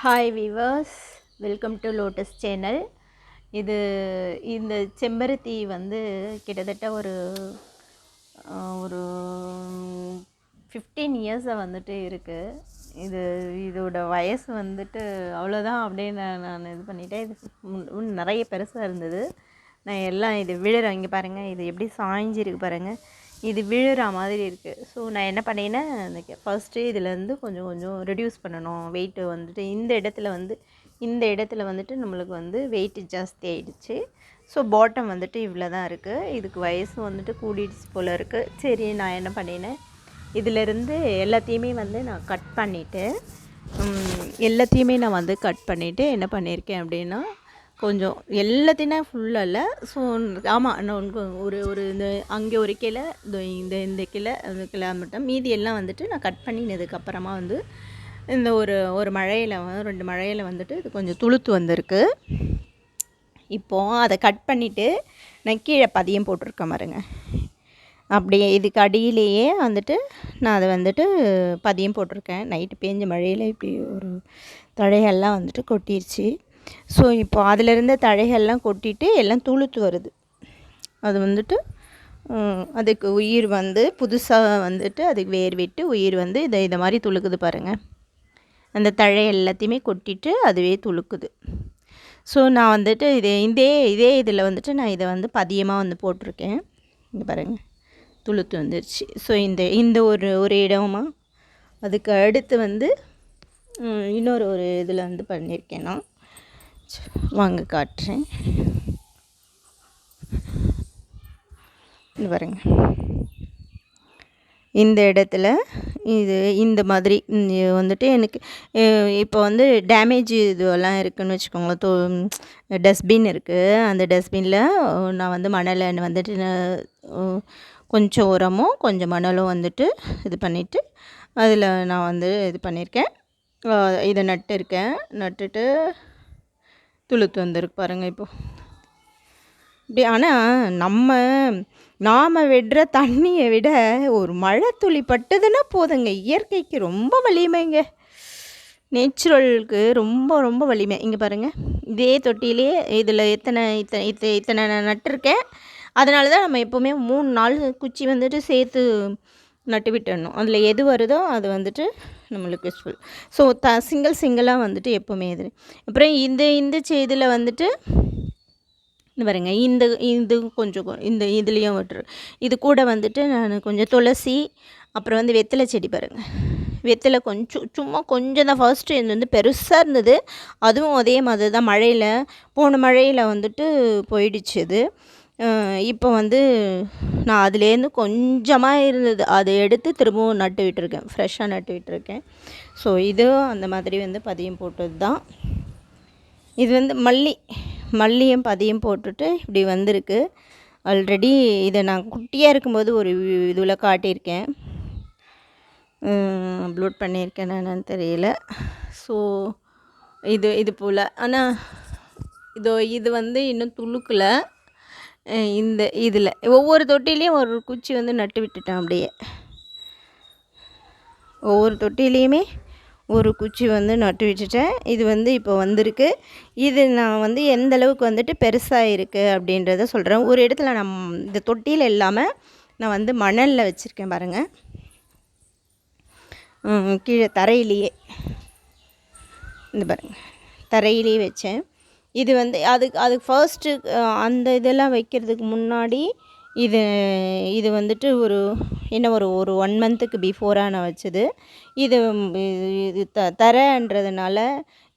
Hi viewers welcome to Lotus channel இது இந்த செம்பருத்தி வந்து கிட்டத்தட்ட ஒரு ஒரு ஃபிஃப்டீன் இயர்ஸாக வந்துட்டு இருக்குது இது இதோட வயசு வந்துட்டு அவ்வளோதான் அப்படியே நான் நான் இது பண்ணிட்டேன். இது முன்- முன் நிறைய பெருசாக இருந்தது. நான் எல்லாம் இது விழுறேன். இங்கே பாருங்கள் இது எப்படி சாய்ஞ்சிருக்கு பாருங்கள் இது விழுற மாதிரி இருக்குது ஸோ நான் என்ன பண்ணேன்னா அந்த ஃபஸ்ட்டு இதுலேருந்து கொஞ்சம் கொஞ்சம் ரெடியூஸ் பண்ணணும். வெயிட்டு வந்துட்டு இந்த இடத்துல வந்து இந்த இடத்துல வந்துட்டு நம்மளுக்கு வந்து வெயிட்டு ஜாஸ்தி ஆகிடுச்சு ஸோ பாட்டம் வந்துட்டு இவ்வளோ தான் இருக்குது இதுக்கு வயசு வந்துட்டு கூடிடுச்சு போல் இருக்குது சரி நான் என்ன பண்ணினேன் இதிலேருந்து எல்லாத்தையுமே வந்து நான் கட் பண்ணிவிட்டு எல்லாத்தையுமே நான் வந்து கட் பண்ணிவிட்டு என்ன பண்ணியிருக்கேன் அப்படின்னா கொஞ்சம் எல்லாத்தையுமே ஃபுல்லாக இல்லை. ஸோ ஆமாம் நான் ஒரு ஒரு இந்த அங்கே ஒரு கிளை இந்த இந்த இந்த கிளை அந்த கிளை மட்டும். மீதி எல்லாம் வந்துட்டு நான் கட் பண்ணினதுக்கப்புறமா வந்து இந்த ஒரு ஒரு மழையில் ரெண்டு மழையில் வந்துட்டு இது கொஞ்சம் துளுத்து வந்திருக்கு. இப்போது அதை கட் பண்ணிவிட்டு நான் கீழே பதியம் போட்டிருக்கேன் பாருங்க. அப்படியே இதுக்கு அடியிலேயே வந்துட்டு நான் அதை வந்துட்டு பதியம் போட்டிருக்கேன். நைட்டு பேஞ்ச மழையில் இப்படி ஒரு தழையெல்லாம் வந்துட்டு கொட்டிருச்சு. ஸோ இப்போ அதில் இருந்த தழைகள்லாம் கொட்டிட்டு எல்லாம் துளுத்து வருது. அது வந்துட்டு அதுக்கு உயிர் வந்து புதுசாக வந்துட்டு அதுக்கு வேர் விட்டு உயிர் வந்து இதை இதை மாதிரி துளுக்குது பாருங்கள் அந்த தழை எல்லாத்தையுமே கொட்டிட்டு அதுவே துளுக்குது. ஸோ நான் வந்துட்டு இதே இதே இதே இதில் வந்துட்டு நான் இதை வந்து பதியமாக வந்து போட்டிருக்கேன். இங்கே பாருங்கள் துளுத்து வந்துருச்சு. ஸோ இந்த இந்த ஒரு ஒரு இடமா அதுக்கு அடுத்து வந்து இன்னொரு ஒரு இதில் வந்து பண்ணியிருக்கேன் நான். வாங்க காட்டுறேன். இந்த பாருங்க. இந்த இடத்துல இது இந்த மாதிரி வந்துட்டு எனக்கு இப்போ வந்து டேமேஜ் இதுவெல்லாம் இருக்குதுன்னு வச்சுக்கோங்களேன். தோ டஸ்ட்பின் இருக்குது அந்த டஸ்ட்பினில் நான் வந்து மணலை வந்துட்டு கொஞ்சம் உரமும் கொஞ்சம் மணலும் வந்துட்டு இது பண்ணிவிட்டு அதில் நான் வந்து இது பண்ணியிருக்கேன் இதை நட்டுருக்கேன். நட்டுட்டு துளுத்து வந்திருக்கு பாருங்கள் இப்போது இப்படி ஆனால் நம்ம நாம் விடுற தண்ணியை விட ஒரு மழை துளி பட்டுதுன்னா போதுங்க. இயற்கைக்கு ரொம்ப வலிமைங்க. நேச்சுரலுக்கு ரொம்ப ரொம்ப வலிமை. இங்கே பாருங்கள் இதே தொட்டிலே இதில் எத்தனை இத்தனை இத்தனை இத்தனை நான் நட்டிருக்கேன் அதனால தான் நம்ம எப்போவுமே மூணு நாள் குச்சி வந்துட்டு சேர்த்து நட்டு விட்டுடணும் அதில் எது வருதோ அது வந்துட்டு நம்மளுக்கு யூஸ்ஃபுல் ஸோ த சிங்கிள் சிங்கிளாக வந்துட்டு எப்போவுமே இது. அப்புறம் இந்த இந்த செய்தியில் வந்துட்டு இந்த பாருங்க இந்த இது கொஞ்சம் இந்த இதுலேயும் விட்டுரு இது கூட வந்துட்டு நான் கொஞ்சம் துளசி அப்புறம் வந்து வெத்தலை செடி பாருங்கள் வெத்தலை கொஞ்சம் சும்மா கொஞ்சம் தான். ஃபர்ஸ்ட்டு இது வந்து பெருசாக இருந்தது. அதுவும் அதே மாதிரி தான். மழையில் போன மழையில் வந்துட்டு போயிடுச்சு இது. இப்போ வந்து நான் அதுலேருந்து கொஞ்சமாக இருந்தது. அதை எடுத்து திரும்பவும் நட்டு விட்டுருக்கேன். ஃப்ரெஷ்ஷாக நட்டு விட்டுருக்கேன். ஸோ இதுவும் அந்த மாதிரி வந்து பதியம் போட்டது தான். இது வந்து மல்லி மல்லியும் பதியம் போட்டுட்டு இப்படி வந்திருக்கு. ஆல்ரெடி இதை நான் குட்டியாக இருக்கும்போது ஒரு இதில் காட்டியிருக்கேன். அப்லோட் பண்ணியிருக்கேன் என்னன்னு தெரியல. ஸோ இது இது போல். ஆனால் இதோ இது வந்து இன்னும் துளுக்கல. இந்த இதில். ஒவ்வொரு தொட்டிலையும் ஒரு குச்சி வந்து நட்டு விட்டுட்டேன் அப்படியே. ஒவ்வொரு தொட்டிலையுமே ஒரு குச்சி வந்து நட்டு விட்டுட்டேன். இது வந்து இப்போ வந்திருக்கு. இது நான் வந்து எந்த அளவுக்கு வந்துட்டு பெருசாக இருக்குது அப்படின்றத சொல்கிறேன் ஒரு இடத்துல நான் இந்த தொட்டியில் இல்லாமல் நான் வந்து மணலில் வச்சுருக்கேன் பாருங்கள் கீழே தரையிலேயே. இந்த பாருங்கள் தரையிலேயே வச்சேன். இது வந்து அதுக்கு அதுக்கு ஃபர்ஸ்ட்டு அந்த இதெல்லாம் வைக்கிறதுக்கு முன்னாடி இது இது வந்துட்டு ஒரு என்ன ஒரு ஒரு ஒன் மந்த்துக்கு பிஃபோராக நான் வச்சது. இது இது- த தரன்றதுனால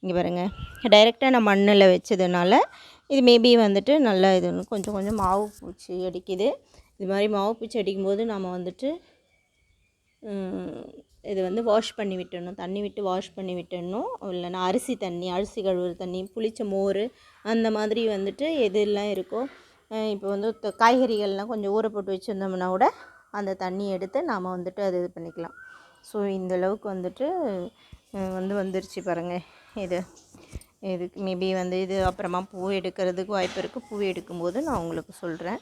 இங்கே பாருங்கள் டைரெக்டாக நான் மண்ணில் வச்சதுனால இது மேபி வந்துட்டு நல்லா இது கொஞ்சம் கொஞ்சம் மாவு பூச்சி அடிக்குது. இது மாதிரி மாவு பூச்சி அடிக்கும்போது நம்ம வந்துட்டு இது வந்து வாஷ் பண்ணி விட்டுடணும். தண்ணி விட்டு வாஷ் பண்ணி விட்டுடணும். இல்லைன்னா அரிசி தண்ணி அரிசி கழுவுற தண்ணி புளிச்ச மோர் அந்த மாதிரி வந்துட்டு எதெல்லாம் இருக்கோ இப்போ வந்து த- காய்கறிகள்லாம் கொஞ்சம் ஊற போட்டு வச்சுருந்தோம்னா கூட அந்த தண்ணி எடுத்து நாம் வந்துட்டு அது இது பண்ணிக்கலாம். ஸோ இந்த அளவுக்கு வந்துட்டு வந்து வந்துருச்சு பாருங்கள் இது இதுக்கு மேபி வந்து இது அப்புறமா பூ எடுக்கிறதுக்கு வாய்ப்பு இருக்குது பூ எடுக்கும்போது நான் உங்களுக்கு சொல்கிறேன்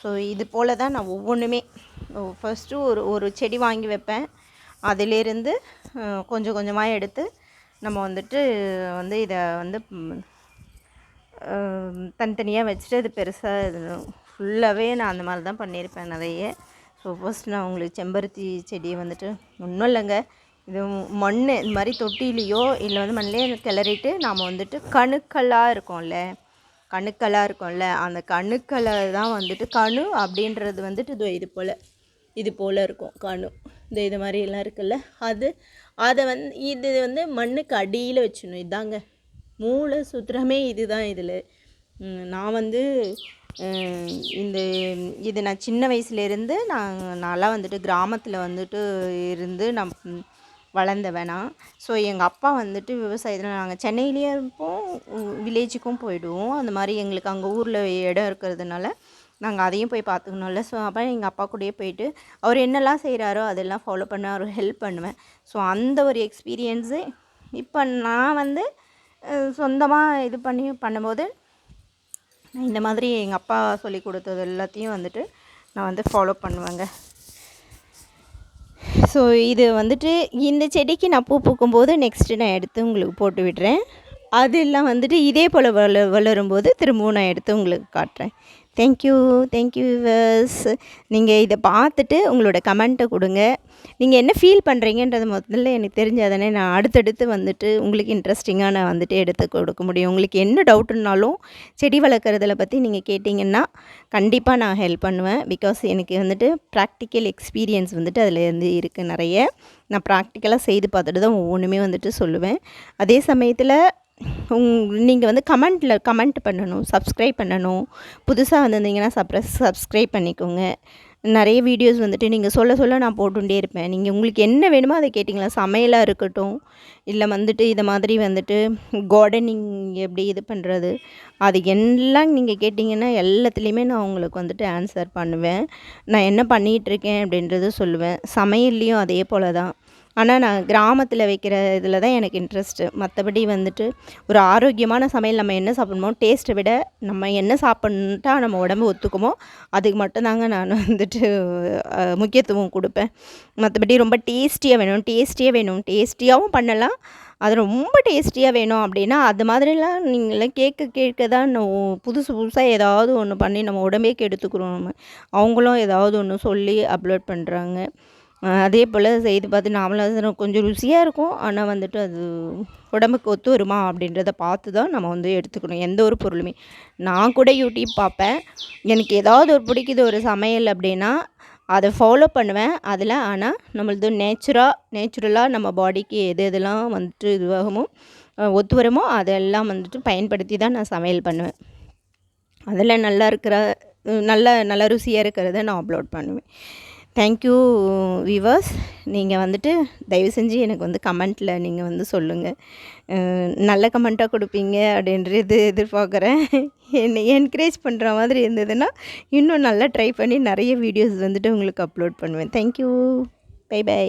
ஸோ இது போல் தான் நான் ஒவ்வொன்றுமே ஃபஸ்ட்டு ஒரு ஒரு செடி வாங்கி வைப்பேன். அதிலேருந்து கொஞ்சம் கொஞ்சமாக எடுத்து நம்ம வந்துட்டு வந்து இதை வந்து தனித்தனியாக வச்சுட்டு அது பெருசாக ஃபுல்லாகவே நான் அந்த மாதிரி தான் பண்ணியிருப்பேன் நிறைய. ஸோ ஃபர்ஸ்ட் நான் உங்களுக்கு செம்பருத்தி செடியை வந்துட்டு ஒன்றும் இல்லைங்க. இது மண் இந்த மாதிரி தொட்டிலேயோ இல்லை வந்து மண்ணிலே கிளறிட்டு நாம் வந்துட்டு கணுக்களாக இருக்கோம்ல கணுக்களாக இருக்கும்ல அந்த கணுக்களை தான் வந்துட்டு கணு அப்படின்றது வந்துட்டு இது இது போல். இது போல் இருக்கும் காணும். இந்த இது மாதிரி எல்லாம் இருக்குல்ல? அது அதை வந்து இது வந்து மண்ணுக்கு அடியில் வச்சிடணும் இதாங்க. மூளை சுத்திரமே இதுதான் இதில். நான் வந்து இந்த இது நான் சின்ன வயசுலேருந்து நான் நான்லாம் வந்துட்டு கிராமத்தில் வந்துட்டு இருந்து நான் வளர்ந்தவனா ஸோ எங்கள் அப்பா வந்துட்டு விவசாயத்தில் நாங்கள் சென்னையிலேயே இருப்போம் வில்லேஜுக்கும் போயிடுவோம். அந்த மாதிரி எங்களுக்கு அங்கே ஊரில் இடம் இருக்கிறதுனால நாங்கள் அதையும் போய் பார்த்துக்கணும்ல. ஸோ அப்போ எங்கள் அப்பா கூடயே போயிட்டு அவர் என்னெல்லாம் செய்கிறாரோ அதெல்லாம் ஃபாலோ பண்ண அவர் ஹெல்ப் பண்ணுவேன். ஸோ அந்த ஒரு எக்ஸ்பீரியன்ஸு இப்போ நான் வந்து சொந்தமாக இது பண்ணி பண்ணும்போது இந்த மாதிரி எங்கள் அப்பா சொல்லி கொடுத்தது எல்லாத்தையும் வந்துட்டு நான் வந்து ஃபாலோ பண்ணுவேங்க. ஸோ இது வந்துட்டு இந்த செடிக்கு நான் பூ பூக்கும்போது நெக்ஸ்ட்டு நான் எடுத்து உங்களுக்கு போட்டு விடுறேன். அதெல்லாம் வந்துட்டு இதே போல் வள வளரும்போது திரும்பவும் நான் எடுத்து உங்களுக்கு காட்டுறேன். தேங்க்யூ தேங்க்யூ விவர்ஸ் நீங்கள் இதை பார்த்துட்டு உங்களோட கமெண்ட்டை கொடுங்க. நீங்கள் என்ன ஃபீல் பண்ணுறீங்கன்றது முதல்ல எனக்கு தெரிஞ்சாதானே நான் அடுத்தடுத்து வந்துட்டு உங்களுக்கு இன்ட்ரெஸ்டிங்காக நான் வந்துட்டு எடுத்து கொடுக்க முடியும். உங்களுக்கு என்ன டவுட்டுனாலும் செடி வளர்க்குறதில் பற்றி நீங்கள் கேட்டிங்கன்னா கண்டிப்பாக நான் ஹெல்ப் பண்ணுவேன். பிகாஸ் எனக்கு வந்துட்டு ப்ராக்டிக்கல் எக்ஸ்பீரியன்ஸ் வந்துட்டு அதில் இருந்து இருக்குது நிறைய. நான் ப்ராக்டிக்கலாக செய்து பார்த்துட்டு தான் ஒவ்வொன்றுமே வந்துட்டு சொல்லுவேன். அதே சமயத்தில் உங் நீங்கள் வந்து கமெண்ட்டில் கமெண்ட் பண்ணணும் சப்ஸ்கிரைப் பண்ணணும். புதுசாக வந்திருந்தீங்கன்னா சப்ரஸ் சப்ஸ்கிரைப் பண்ணிக்கோங்க. நிறைய வீடியோஸ் வந்துட்டு நீங்கள் சொல்ல சொல்ல நான் போட்டுகிட்டே இருப்பேன். நீங்கள் உங்களுக்கு என்ன வேணுமோ அதை கேட்டிங்களா? சமையலாக இருக்கட்டும் இல்லை வந்துட்டு இதை மாதிரி வந்துட்டு கார்டனிங் எப்படி இது பண்ணுறது அது எல்லாம் நீங்கள் கேட்டிங்கன்னா எல்லாத்துலேயுமே நான் உங்களுக்கு வந்துட்டு ஆன்சர் பண்ணுவேன். நான் என்ன பண்ணிகிட்ருக்கேன் அப்படின்றது சொல்லுவேன். சமையல்லையும் அதே போல் தான் ஆனால் நான் கிராமத்தில் வைக்கிற இதில் தான் எனக்கு இன்ட்ரெஸ்ட்டு மற்றபடி வந்துட்டு ஒரு ஆரோக்கியமான சமையல் நம்ம என்ன சாப்பிட்ணுமோ டேஸ்ட்டை விட நம்ம என்ன சாப்பிட்ணுட்டா நம்ம உடம்பு ஒத்துக்குமோ அதுக்கு மட்டும்தாங்க நான் வந்துட்டு முக்கியத்துவம் கொடுப்பேன். மற்றபடி ரொம்ப டேஸ்டியாக வேணும் டேஸ்டியாக வேணும் டேஸ்டியாகவும் பண்ணலாம். அது ரொம்ப டேஸ்டியாக வேணும் அப்படின்னா அது மாதிரிலாம் நீங்களாம் கேட்க கேட்க தான் புதுசு புதுசாக ஏதாவது ஒன்று பண்ணி நம்ம உடம்பே கெடுத்துக்கிறோம் அவங்களும் ஏதாவது ஒன்று சொல்லி அப்லோட் பண்ணுறாங்க அதே போல் செய்து பார்த்து நாமளும் கொஞ்சம் ருசியாக இருக்கும். ஆனால் வந்துட்டு அது உடம்புக்கு ஒத்து வருமா அப்படின்றத பார்த்து தான் நம்ம வந்து எடுத்துக்கணும். எந்த ஒரு பொருளுமே. நான் கூட யூடியூப் பார்ப்பேன். எனக்கு ஏதாவது ஒரு பிடிக்குது ஒரு சமையல் அப்படின்னா அதை ஃபாலோ பண்ணுவேன். அதில் ஆனால் நம்மளது நேச்சுராக நேச்சுரலாக நம்ம பாடிக்கு எது எதெல்லாம் வந்துட்டு இதுவாகுமோ ஒத்து வருமோ அதெல்லாம் வந்துட்டு பயன்படுத்தி தான் நான் சமையல் பண்ணுவேன். அதில் நல்லா இருக்கிற நல்ல நல்ல ருசியாக இருக்கிறத நான் அப்லோட் பண்ணுவேன். தேங்க்யூ வீவர்ஸ் நீங்கள் வந்துட்டு தயவு செஞ்சு எனக்கு வந்து கமெண்ட்டில் நீங்கள் வந்து சொல்லுங்கள் நல்ல கமெண்ட்டாக கொடுப்பீங்க அப்படின்றது எதிர்பார்க்குறேன். என்னை என்கரேஜ் பண்ணுற மாதிரி இருந்ததுன்னா இன்னும் நல்லா ட்ரை பண்ணி நிறைய வீடியோஸ் வந்துட்டு உங்களுக்கு அப்லோட் பண்ணுவேன். Thank you bye by